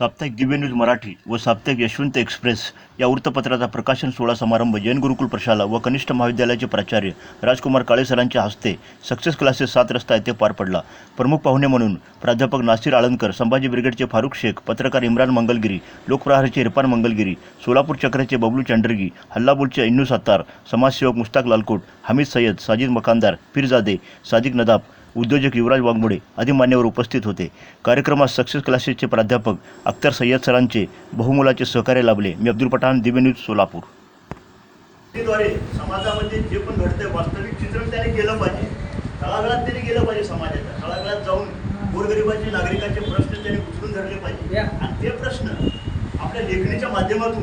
साप्ताहिक दिव्य न्यूज मराठी व साप्ताहिक यशवंत एक्सप्रेस या वृत्तपत्राचा प्रकाशन सोहळा समारंभ जैन गुरुकुल प्रशाला व कनिष्ठ महाविद्यालयाचे प्राचार्य राजकुमार काळे सरांच्या हस्ते सक्सेस क्लासेस सात रस्ता येथे पार पडला. प्रमुख पाहुणे म्हणून प्राध्यापक नासिर आळंदकर संभाजी ब्रिगेडचे फारुख शेख पत्रकार इम्रान मंगलगिरी लोकप्रहारचे इरफान मंगलगिरी सोलापूर चक्राचे बबलू चंडरगी हल्लाबोलचे इन्नू सत्तार समाजसेवक मुस्ताक लालकोट हमीद सय्यद साजिद मकानदार पीरजादे सादिक नदाब उद्योजक युवराज वाघमोडे आदी मान्यवर उपस्थित होते. कार्यक्रमात सक्सेस क्लासेसचे प्राध्यापक अख्तर सय्यद सरांचे बहुमोलाचे सहकार्य लाभले. मी अब्दुल पठाण दिव्य न्यूज सोलापूर. द्वारे समाजामध्ये जे पण घडतंय वास्तविक चित्रण त्याने केलं पाहिजे. तळागाळात त्याने गेलं पाहिजे समाजाच्या तळागाळात जाऊन गोरगरिबाचे नागरिकांचे प्रश्न त्याने उचलून धरले पाहिजे. आणि ते प्रश्न आपल्या लेखणीच्या माध्यमातून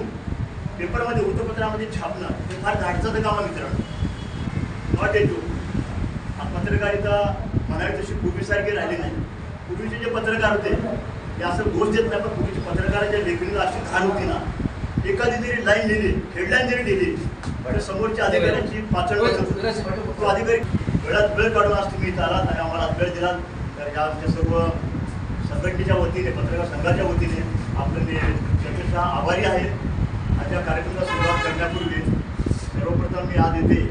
पेपरमध्ये वृत्तपत्रामध्ये छापणं हे फार धाडचं काम आहे मित्रांनो. नॉट ए जोक हा पत्रकारिता म्हणावी तशी पूर्वीसारखी राहिली नाही. पूर्वीचे जे पत्रकार होते ते असं दोष देत नाही पण पूर्वीचे पत्रकाराच्या लेखणीला अशी घाण होती ना एखादी जरी लाईन लिहिली हेडलाईन जरी लिहिली तर समोरच्या अधिकाऱ्यांची पाचड. तो अधिकारी वेळात वेळ काढून आज तुम्ही इथं आलात आणि आम्हाला वेळ दिलात. तर या आमच्या सर्व संघटनेच्या वतीने पत्रकार संघाच्या वतीने आपले मी अक्षरशः आभारी आहे. आजच्या कार्यक्रमाला सुरुवात करण्यापूर्वी सर्वप्रथम मी आज येथे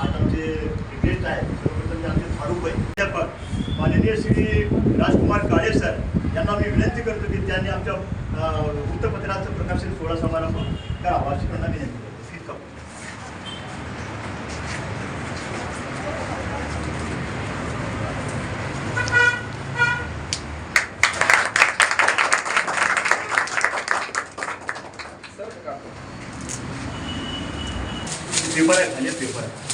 आज आमचे गेस्ट आहे सर्वप्रथम प्राध्यापक माननीय श्री राजकुमार काळे सर यांना मी विनंती करतो की त्यांनी आमच्या वृत्तपत्राचं प्रकाशन सोहळा समारंभ करावा अशी त्यांना विनंती करतो Please come. पेपर आहे खाली पेपर आहे.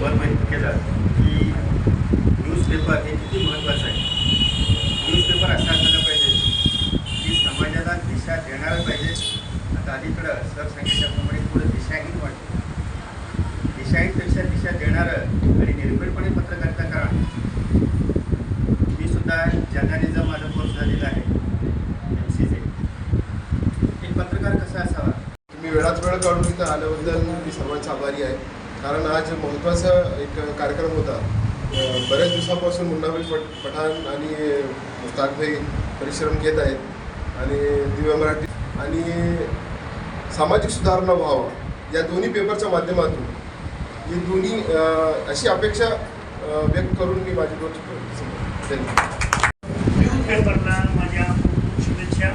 वर माहीत केलं की न्यूजपेपर हे किती महत्त्वाचं आहे? न्यूजपेपर असा असायला पाहिजे की समाजाला दिशा देणारं पाहिजे. आता अलीकडं सर सांगितल्याप्रमाणे थोडं दिशाहीन वाटतं. दिशाहीनपेक्षा दिशा देणारं आणि निर्भीडपणे पत्रकारिता करा. मी सुद्धा जर्नलिझम माझा कोर्स झालेला आहे. एम सी जे एक पत्रकार कसा असावा? तुम्ही वेळात वेळ काढून इथं आल्याबद्दल मी सर्वांचा आभारी आहे. कारण आज महत्त्वाचा एक कार्यक्रम होता. बऱ्याच दिवसापासून मुन्नाभाई पट पठाण आणि मुस्ताकभाई परिश्रम घेत आहेत आणि दिव्य मराठी आणि सामाजिक सुधारणा व्हावा या दोन्ही पेपरच्या माध्यमातून. ही दोन्ही अशी अपेक्षा व्यक्त करून मी माझी दोन धन्यवाद न्यूज पेपरला माझ्या शुभेच्छा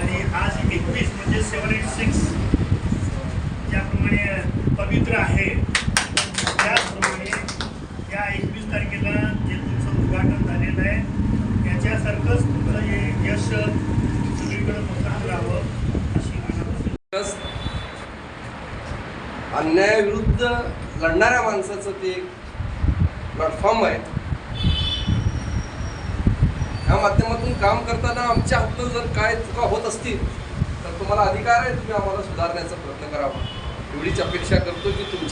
आणि आज एकवीस म्हणजे सेवन एट सिक्स ज्याप्रमाणे पवित्र आहे त्याचप्रमाणे या एकवीस तारखेला जे तुमचं उद्घाटन झालेलं आहे त्याच्यासारखंच तुमचं हे सगळीकडे राहावं अशी मनापासून अन्यायाविरुद्ध लढणाऱ्या माणसाचं ते एक प्लॅटफॉर्म आहे. ह्या माध्यमातून काम करताना आमच्या हातनं जर काय चुका होत असतील तर तुम्हाला अधिकार आहे तुम्ही आम्हाला सुधारण्याचा प्रयत्न करावा. एवढीच अपेक्षा करतो की तुमची